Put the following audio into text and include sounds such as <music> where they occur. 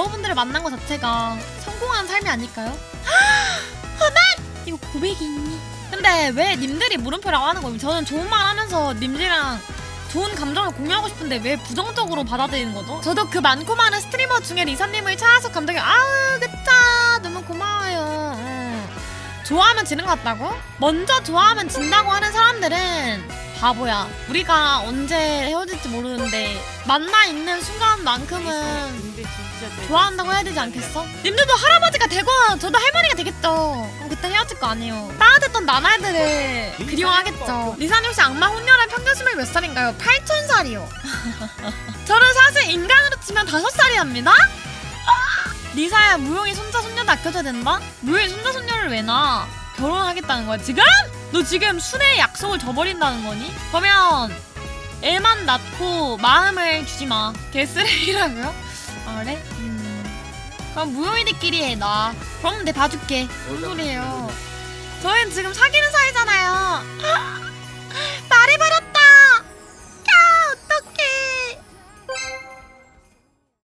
여러분들을 만난 것 자체가 성공한 삶이 아닐까요? 허만 이거 고백이 있니? 근데 왜 님들이 물음표라고 하는 거예요? 저는 좋은 말 하면서 님들이랑 좋은 감정을 공유하고 싶은데 왜 부정적으로 받아들이는 거죠? 저도 그 많고 많은 스트리머 중에 리사님을 찾아서 감독이 아우 그쵸 너무 고마워요 응. 좋아하면 지는 것 같다고? 먼저 좋아하면 진다고 하는 사람들은 바보야 우리가 언제 모르는데 만나 있는 순간만큼은 좋아한다고 해야 되지 않겠어? 님들도 할아버지가 되고 저도 할머니가 되겠죠. 그럼 그때 헤어질 거 아니에요. 따뜻했던 나날들을 그리워하겠죠. 리사님 혹시 악마 혼혈의 평균 수명이 몇 살인가요? 8천 살이요. <laughs> 저는 사실 인간으로 치면 5살이랍니다. 리사야 무용이 손자 손녀도 아껴줘야 된다? 무용이 손자 손녀를 왜 낳아? 결혼하겠다는 거야 지금? 너 지금 순애의 약속을 저버린다는 거니? 그러면 애만 낳고 마음을 주지 마. 개쓰레기라고요? 아, 그래? 음. 그럼 무용이들끼리 해, 나. 그럼 내 봐줄게. 뭔 소리예요. 저희는 지금 사귀는 사이잖아.